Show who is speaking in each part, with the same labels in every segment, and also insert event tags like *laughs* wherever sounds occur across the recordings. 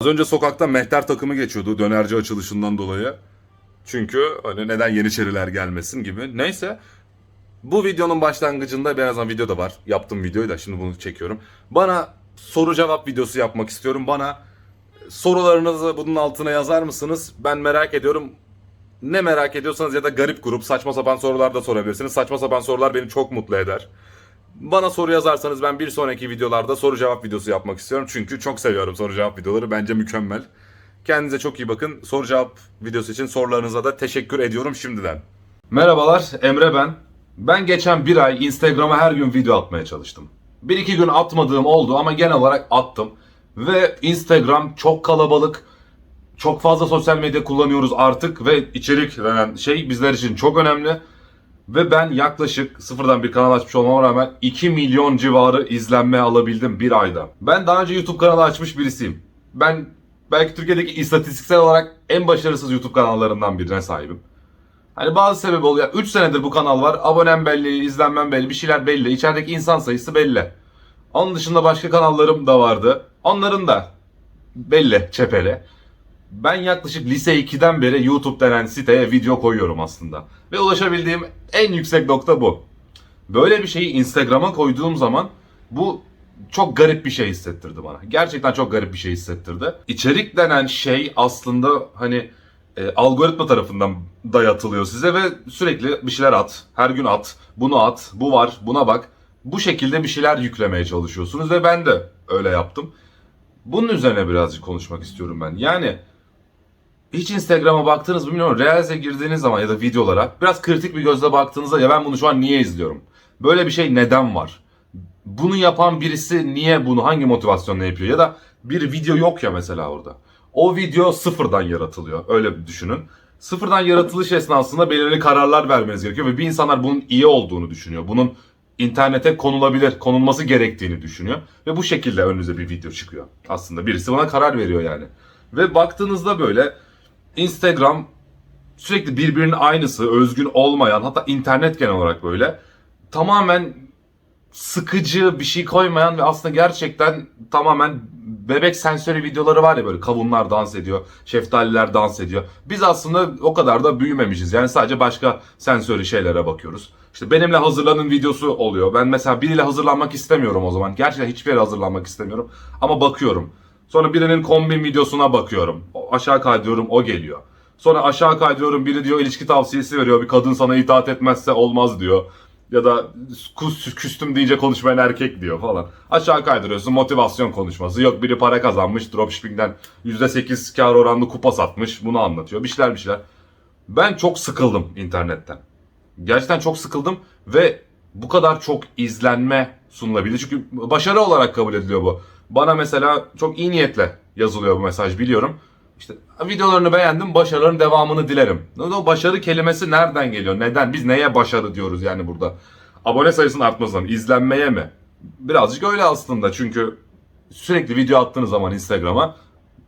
Speaker 1: Az önce sokakta mehter takımı geçiyordu dönerci açılışından dolayı. Çünkü hani neden Yeniçeriler gelmesin gibi. Neyse. Bu videonun başlangıcında birazdan video da var. Yaptığım videoyu da şimdi bunu çekiyorum. Bana soru cevap videosu yapmak istiyorum. Bana sorularınızı bunun altına yazar mısınız? Ben merak ediyorum. Ne merak ediyorsanız ya da garip grup saçma sapan sorular da sorabilirsiniz. Saçma sapan sorular beni çok mutlu eder. Bana soru yazarsanız ben bir sonraki videolarda soru cevap videosu yapmak istiyorum. Çünkü çok seviyorum soru cevap videoları. Bence mükemmel. Kendinize çok iyi bakın. Soru cevap videosu için sorularınıza da teşekkür ediyorum şimdiden. Merhabalar Emre ben. Ben geçen bir ay Instagram'a her gün video atmaya çalıştım. Bir iki gün atmadığım oldu ama genel olarak attım. Ve Instagram çok kalabalık. Çok fazla sosyal medya kullanıyoruz artık ve içerik denen şey bizler için çok önemli. Ve ben yaklaşık sıfırdan bir kanal açmış olmama rağmen 2 milyon civarı izlenme alabildim bir ayda. Ben daha önce YouTube kanalı açmış birisiyim. Ben belki Türkiye'deki istatistiksel olarak en başarısız YouTube kanallarından birine sahibim. Hani bazı sebebi oluyor. 3 senedir bu kanal var. Abonem belli, izlenmem belli, bir şeyler belli. İçerideki insan sayısı belli. Onun dışında başka kanallarım da vardı. Onların da belli, çeperi. Ben yaklaşık lise 2'den beri YouTube denen siteye video koyuyorum aslında. Ve ulaşabildiğim en yüksek nokta bu. Böyle bir şeyi Instagram'a koyduğum zaman bu çok garip bir şey hissettirdi bana. Gerçekten çok garip bir şey hissettirdi. İçerik denen şey aslında hani e, algoritma tarafından dayatılıyor size ve sürekli bir şeyler at. Her gün at. Bunu at. Bu var. Buna bak. Bu şekilde bir şeyler yüklemeye çalışıyorsunuz ve ben de öyle yaptım. Bunun üzerine birazcık konuşmak istiyorum ben. Yani hiç Instagram'a baktınız mı bilmiyorum. Reels'e girdiğiniz zaman ya da videolara biraz kritik bir gözle baktığınızda ya ben bunu şu an niye izliyorum? Böyle bir şey neden var? Bunu yapan birisi niye bunu hangi motivasyonla yapıyor? Ya da bir video yok ya mesela orada. O video sıfırdan yaratılıyor. Öyle düşünün. Sıfırdan yaratılış esnasında belirli kararlar vermeniz gerekiyor ve bir insanlar bunun iyi olduğunu düşünüyor. Bunun internete konulabilir, konulması gerektiğini düşünüyor. Ve bu şekilde önünüze bir video çıkıyor. Aslında birisi bana karar veriyor yani. Ve baktığınızda böyle Instagram sürekli birbirinin aynısı, özgün olmayan hatta internet genel olarak böyle tamamen sıkıcı bir şey koymayan ve aslında gerçekten tamamen bebek sensörü videoları var ya böyle kavunlar dans ediyor, şeftaliler dans ediyor. Biz aslında o kadar da büyümemişiz. Yani sadece başka sensörü şeylere bakıyoruz. İşte benimle hazırlanın videosu oluyor. Ben mesela biriyle hazırlanmak istemiyorum o zaman. Gerçekten hiçbir yere hazırlanmak istemiyorum. Ama bakıyorum. Sonra birinin kombin videosuna bakıyorum. Aşağı kaydırıyorum o geliyor. Sonra aşağı kaydırıyorum biri diyor ilişki tavsiyesi veriyor. Bir kadın sana itaat etmezse olmaz diyor. Ya da küstüm deyince konuşmayan erkek diyor falan. Aşağı kaydırıyorsun motivasyon konuşması. Yok biri para kazanmış dropshipping'den %8 kar oranlı kupa satmış. Bunu anlatıyor. Bir şeyler bir şeyler. Ben çok sıkıldım internetten. Gerçekten çok sıkıldım ve bu kadar çok izlenme sunulabilir. Çünkü başarı olarak kabul ediliyor bu. Bana mesela çok iyi niyetle yazılıyor bu mesaj biliyorum. İşte videolarını beğendim, başarıların devamını dilerim. O başarı kelimesi nereden geliyor? Neden? Biz neye başarı diyoruz yani burada? Abone sayısının artmasından, izlenmeye mi? Birazcık öyle aslında çünkü sürekli video attığınız zaman Instagram'a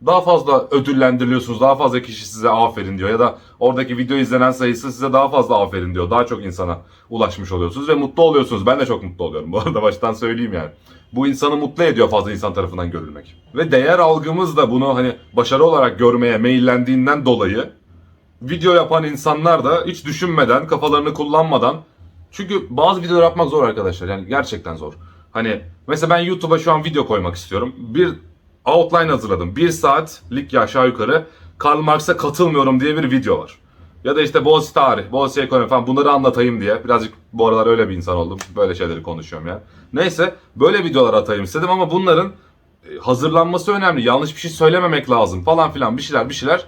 Speaker 1: daha fazla ödüllendiriliyorsunuz. Daha fazla kişi size aferin diyor ya da oradaki video izlenen sayısı size daha fazla aferin diyor. Daha çok insana ulaşmış oluyorsunuz ve mutlu oluyorsunuz. Ben de çok mutlu oluyorum bu arada baştan söyleyeyim yani. Bu insanı mutlu ediyor fazla insan tarafından görülmek. Ve değer algımız da bunu hani başarı olarak görmeye meyillendiğinden dolayı video yapan insanlar da hiç düşünmeden, kafalarını kullanmadan çünkü bazı videolar yapmak zor arkadaşlar. Yani gerçekten zor. Hani mesela ben YouTube'a şu an video koymak istiyorum. Bir outline hazırladım. Bir saatlik ya aşağı yukarı Karl Marx'a katılmıyorum diye bir video var. Ya da işte Boğaziçi tarih, Boğaziçi ekonomi falan bunları anlatayım diye. Birazcık bu aralar öyle bir insan oldum. Böyle şeyleri konuşuyorum ya. Neyse böyle videolar atayım istedim ama bunların e, hazırlanması önemli. Yanlış bir şey söylememek lazım falan filan bir şeyler bir şeyler.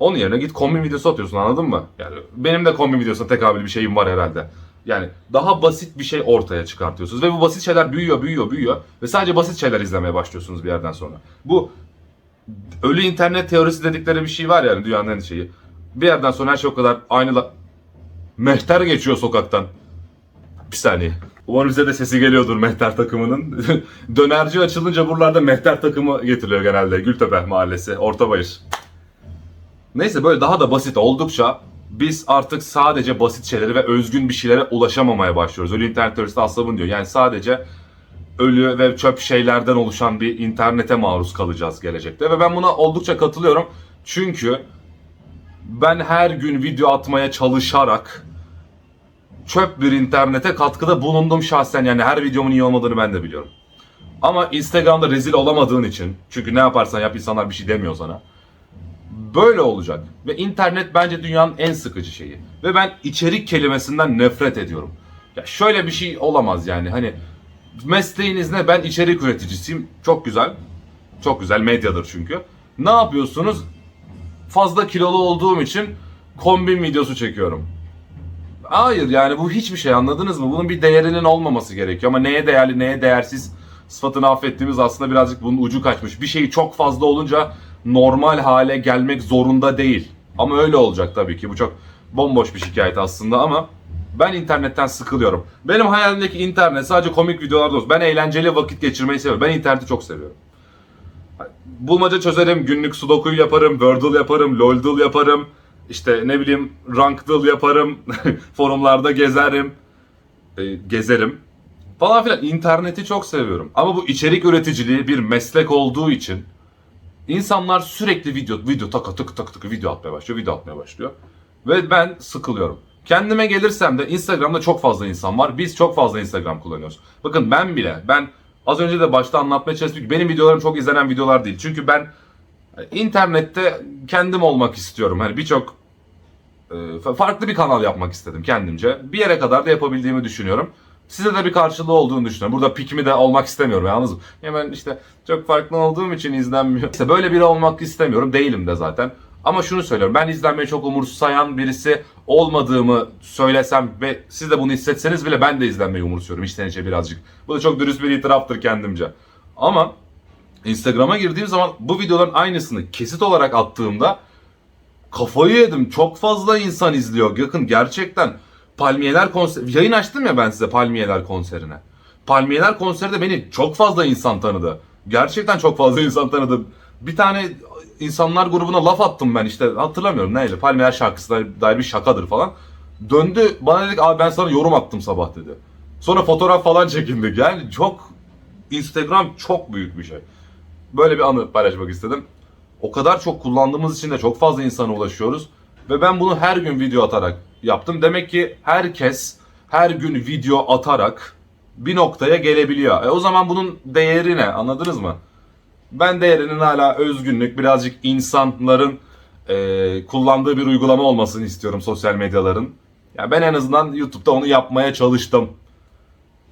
Speaker 1: Onun yerine git kombin videosu atıyorsun anladın mı? Yani benim de kombin videosuna tekabül bir şeyim var herhalde. Yani daha basit bir şey ortaya çıkartıyorsunuz ve bu basit şeyler büyüyor, büyüyor, büyüyor ve sadece basit şeyler izlemeye başlıyorsunuz bir yerden sonra. Bu ölü internet teorisi dedikleri bir şey var yani dünyanın en şeyi. Bir yerden sonra her şey o kadar aynı la... Mehter geçiyor sokaktan. Bir saniye. Umarım bize de sesi geliyordur Mehter takımının. *laughs* Dönerci açılınca buralarda Mehter takımı getiriliyor genelde. Gültepe mahallesi, Ortabayır. Neyse böyle daha da basit oldukça biz artık sadece basit şeylere ve özgün bir şeylere ulaşamamaya başlıyoruz. Öyle internet teorisi bunu diyor. Yani sadece ölü ve çöp şeylerden oluşan bir internete maruz kalacağız gelecekte. Ve ben buna oldukça katılıyorum. Çünkü ben her gün video atmaya çalışarak çöp bir internete katkıda bulundum şahsen. Yani her videomun iyi olmadığını ben de biliyorum. Ama Instagram'da rezil olamadığın için çünkü ne yaparsan yap insanlar bir şey demiyor sana. Böyle olacak. Ve internet bence dünyanın en sıkıcı şeyi. Ve ben içerik kelimesinden nefret ediyorum. Ya şöyle bir şey olamaz yani. Hani mesleğiniz ne? Ben içerik üreticisiyim. Çok güzel. Çok güzel medyadır çünkü. Ne yapıyorsunuz? Fazla kilolu olduğum için kombin videosu çekiyorum. Hayır yani bu hiçbir şey anladınız mı? Bunun bir değerinin olmaması gerekiyor ama neye değerli neye değersiz sıfatını affettiğimiz aslında birazcık bunun ucu kaçmış. Bir şey çok fazla olunca normal hale gelmek zorunda değil. Ama öyle olacak tabii ki. Bu çok bomboş bir şikayet aslında ama ben internetten sıkılıyorum. Benim hayalimdeki internet sadece komik videolarda olsun. Ben eğlenceli vakit geçirmeyi seviyorum. Ben interneti çok seviyorum. Bulmaca çözerim, günlük sudoku'yu yaparım, wordle yaparım, loldle yaparım. İşte ne bileyim rankdle yaparım, *laughs* forumlarda gezerim, e, gezerim falan filan. İnterneti çok seviyorum. Ama bu içerik üreticiliği bir meslek olduğu için insanlar sürekli video, video taka tık tık tık video atmaya başlıyor, video atmaya başlıyor. Ve ben sıkılıyorum. Kendime gelirsem de Instagram'da çok fazla insan var. Biz çok fazla Instagram kullanıyoruz. Bakın ben bile, ben az önce de başta anlatmaya çalıştım benim videolarım çok izlenen videolar değil. Çünkü ben e, internette kendim olmak istiyorum. Hani birçok e, fa- farklı bir kanal yapmak istedim kendimce. Bir yere kadar da yapabildiğimi düşünüyorum. Size de bir karşılığı olduğunu düşünüyorum. Burada pikmi de olmak istemiyorum yalnız. Ya ben işte çok farklı olduğum için izlenmiyor. İşte böyle biri olmak istemiyorum. Değilim de zaten. Ama şunu söylüyorum. Ben izlenmeyi çok umursayan birisi olmadığımı söylesem ve siz de bunu hissetseniz bile ben de izlenmeyi umursuyorum içten içe birazcık. Bu da çok dürüst bir itiraftır kendimce. Ama Instagram'a girdiğim zaman bu videoların aynısını kesit olarak attığımda kafayı yedim. Çok fazla insan izliyor. Yakın gerçekten Palmiyeler konser yayın açtım ya ben size Palmiyeler konserine. Palmiyeler konserde beni çok fazla insan tanıdı. Gerçekten çok fazla insan tanıdı. Bir tane insanlar grubuna laf attım ben işte hatırlamıyorum neydi. Palmiyeler şarkısına dair bir şakadır falan. Döndü bana dedik abi ben sana yorum attım sabah dedi. Sonra fotoğraf falan çekindik. Yani çok Instagram çok büyük bir şey. Böyle bir anı paylaşmak istedim. O kadar çok kullandığımız için de çok fazla insana ulaşıyoruz. Ve ben bunu her gün video atarak yaptım. Demek ki herkes her gün video atarak bir noktaya gelebiliyor. E o zaman bunun değeri ne? Anladınız mı? Ben değerinin hala özgünlük, birazcık insanların e, kullandığı bir uygulama olmasını istiyorum sosyal medyaların. Ya ben en azından YouTube'da onu yapmaya çalıştım.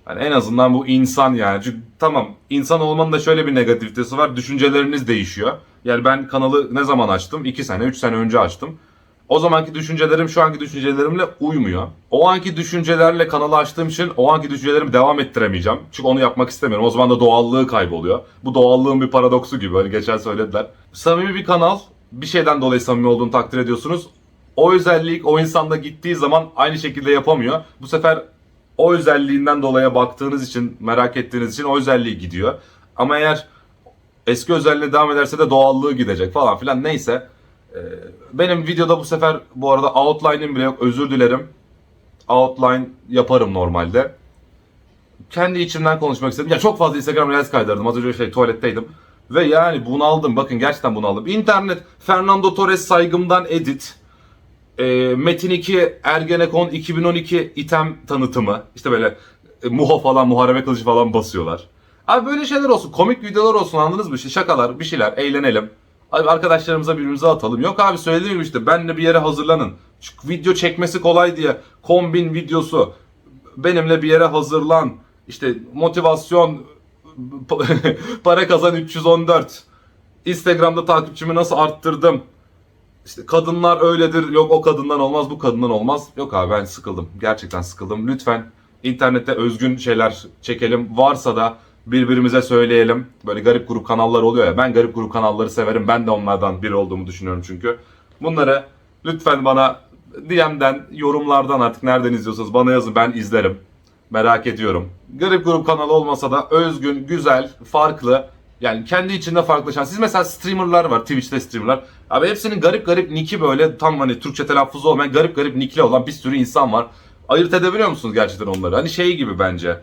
Speaker 1: Yani en azından bu insan yani. Çünkü tamam insan olmanın da şöyle bir negativitesi var. Düşünceleriniz değişiyor. Yani ben kanalı ne zaman açtım? 2 sene, 3 sene önce açtım. O zamanki düşüncelerim şu anki düşüncelerimle uymuyor. O anki düşüncelerle kanalı açtığım için o anki düşüncelerimi devam ettiremeyeceğim. Çünkü onu yapmak istemiyorum. O zaman da doğallığı kayboluyor. Bu doğallığın bir paradoksu gibi. Hani geçen söylediler. Samimi bir kanal. Bir şeyden dolayı samimi olduğunu takdir ediyorsunuz. O özellik o insanda gittiği zaman aynı şekilde yapamıyor. Bu sefer o özelliğinden dolayı baktığınız için, merak ettiğiniz için o özelliği gidiyor. Ama eğer eski özelliğine devam ederse de doğallığı gidecek falan filan neyse. Ee, Benim videoda bu sefer bu arada outline'im bile yok özür dilerim. Outline yaparım normalde. Kendi içimden konuşmak istedim. Ya çok fazla Instagram Reels kaydırdım. Az önce şey tuvaletteydim. Ve yani bunaldım. Bakın gerçekten bunaldım. İnternet Fernando Torres saygımdan edit. E, Metin 2 Ergenekon 2012 item tanıtımı. İşte böyle e, Muho falan, Muharebe Kılıcı falan basıyorlar. Abi böyle şeyler olsun. Komik videolar olsun anladınız mı? İşte şakalar, bir şeyler, eğlenelim. Abi arkadaşlarımıza birbirimize atalım. Yok abi söylediğim işte benle bir yere hazırlanın. Çünkü video çekmesi kolay diye kombin videosu benimle bir yere hazırlan. İşte motivasyon *laughs* para kazan 314. Instagram'da takipçimi nasıl arttırdım? İşte kadınlar öyledir. Yok o kadından olmaz, bu kadından olmaz. Yok abi ben sıkıldım. Gerçekten sıkıldım. Lütfen internette özgün şeyler çekelim. Varsa da birbirimize söyleyelim. Böyle garip grup kanallar oluyor ya. Ben garip grup kanalları severim. Ben de onlardan biri olduğumu düşünüyorum çünkü. Bunları lütfen bana DM'den, yorumlardan artık nereden izliyorsanız bana yazın. Ben izlerim. Merak ediyorum. Garip grup kanalı olmasa da özgün, güzel, farklı. Yani kendi içinde farklılaşan. Siz mesela streamerlar var. Twitch'te streamerlar. Abi hepsinin garip garip nicki böyle tam hani Türkçe telaffuzu olmayan garip garip nickli olan bir sürü insan var. Ayırt edebiliyor musunuz gerçekten onları? Hani şey gibi bence.